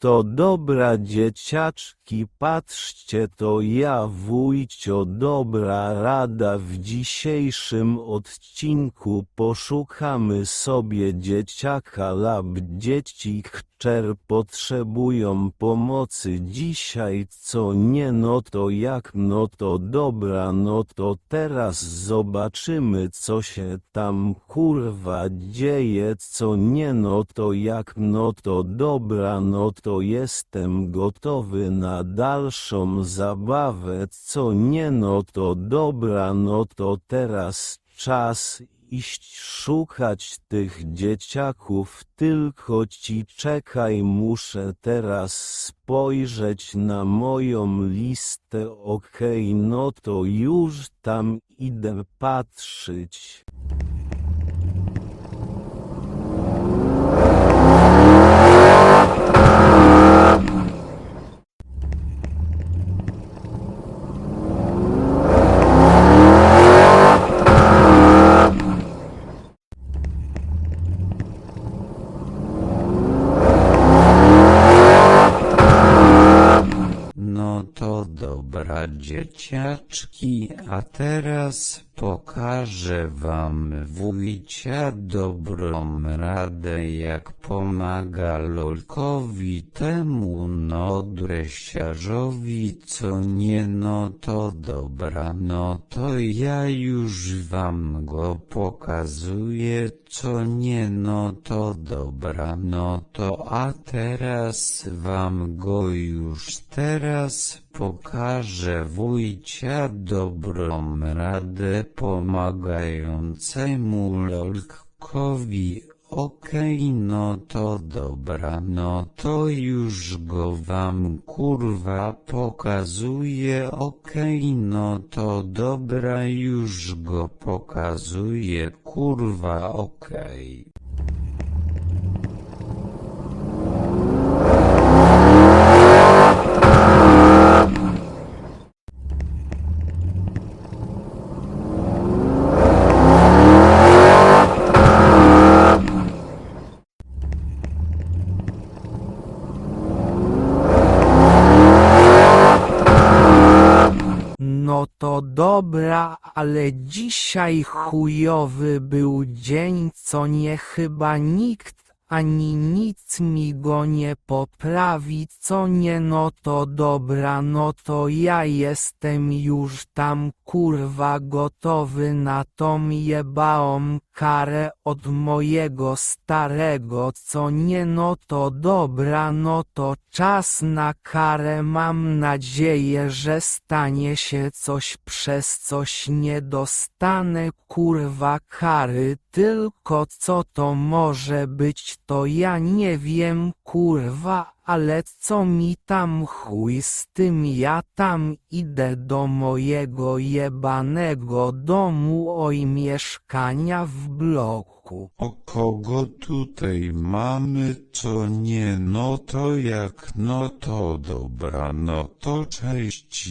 to dobra dzieciaczki, patrzcie to ja wujcio dobra rada. W dzisiejszym odcinku poszukamy sobie dzieciaka. Lub dzieci czer potrzebują pomocy. Dzisiaj co nie no to jak no to dobra no to teraz zobaczymy co się tam kurwa dzieje. Co nie no to jak no to dobra no to jestem gotowy na dalszą zabawę co nie no to dobra no to teraz czas iść szukać tych dzieciaków, tylko ci czekaj, muszę teraz spojrzeć na moją listę, okej, no to już tam idę patrzeć. No to dobra dzieciaczki, a teraz pokażę wam wujcia dobrą radę jak pomaga lolkowi temu no dresiarzowi co nie no to dobra no to ja już wam go pokazuję co nie no to dobra no to a teraz wam go już teraz pokażę wujcia dobrą radę pomagającemu lolkowi Okej, no to dobra, no to już go wam kurwa pokazuję. Okej, no to dobra, już go pokazuję, kurwa, okej. No to dobra, ale dzisiaj chujowy był dzień, co nie chyba nikt ani nic mi go nie poprawi, co nie no to dobra, no to ja jestem już tam kurwa gotowy na tą jebałą karę od mojego starego, co nie no to dobra, no to czas na karę, mam nadzieję, że stanie się coś przez coś nie dostanę kurwa kary, tylko co to może być to ja nie wiem kurwa, ale co mi tam chuj z tym ja tam idę do mojego jebanego domu oj mieszkania w bloku. O kogo tutaj mamy, co nie, no to jak, no to dobra, no to cześć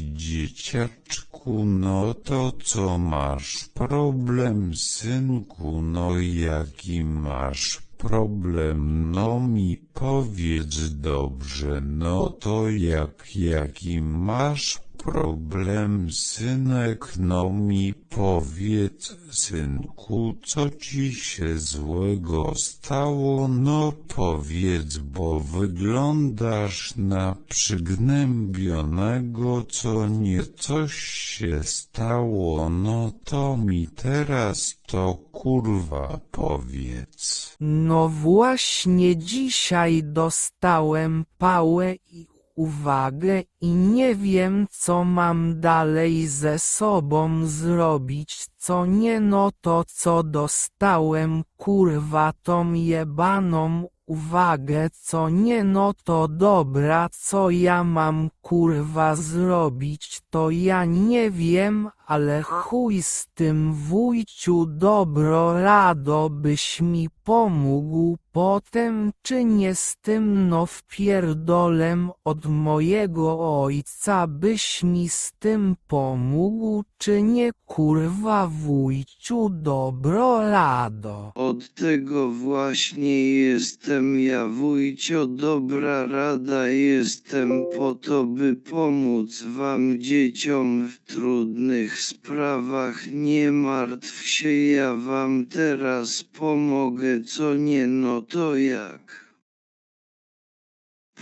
dzieciaczku, no to co masz problem synku, no jaki masz problem, no mi powiedz dobrze, no to jak, jaki masz problem synek, no mi powiedz synku, co ci się złego stało, no powiedz, bo wyglądasz na przygnębionego, co nie coś się stało, no to mi teraz to kurwa powiedz. No właśnie dzisiaj dostałem pałę i uwagę i nie wiem co mam dalej ze sobą zrobić, co nie no to co dostałem kurwa tą jebaną uwagę, co nie no to dobra, co ja mam kurwa zrobić, to ja nie wiem, ale chuj z tym wujciu dobro rado byś mi pomógł potem czy nie z tym no wpierdolem od mojego ojca byś mi z tym pomógł czy nie kurwa wujciu dobro rado. Od tego właśnie jestem ja wujcio dobra rada jestem po to by pomóc wam dzieciom w trudnych sprawach nie martw się ja wam teraz pomogę co nie no to jak.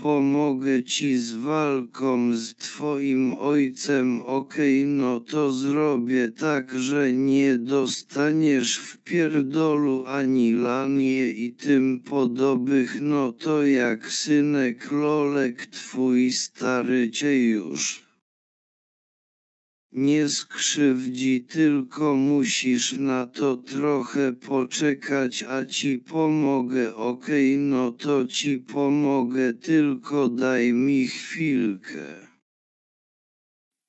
Pomogę ci z walką z twoim ojcem, okej, no to zrobię tak, że nie dostaniesz w pierdolu ani lanie i tym podobnych, no to jak synek Lolek twój stary cię już. Nie skrzywdzi, tylko musisz na to trochę poczekać, a ci pomogę, okej, no to ci pomogę, tylko daj mi chwilkę.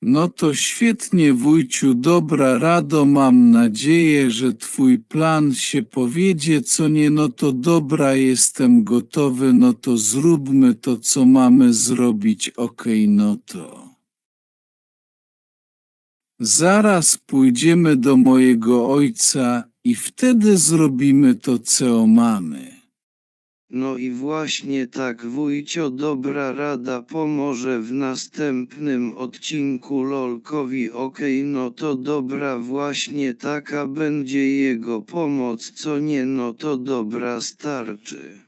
No to świetnie wujciu, dobra rado, mam nadzieję, że twój plan się powiedzie, co nie, no to dobra, jestem gotowy, no to zróbmy to, co mamy zrobić, okej, no to. Zaraz pójdziemy do mojego ojca i wtedy zrobimy to, co mamy. No i właśnie tak wujcio dobra rada pomoże w następnym odcinku Lolkowi okej no to dobra właśnie taka będzie jego pomoc co nie no to dobra starczy.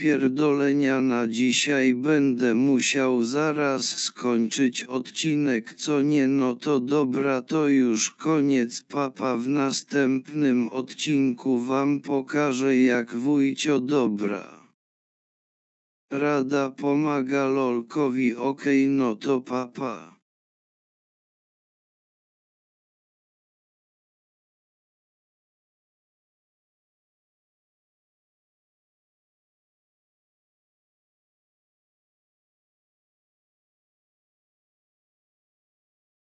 Pierdolenia na dzisiaj będę musiał zaraz skończyć odcinek co nie no to dobra to już koniec papa w następnym odcinku wam pokażę jak wujcio dobra. Rada pomaga lolkowi okej no to papa.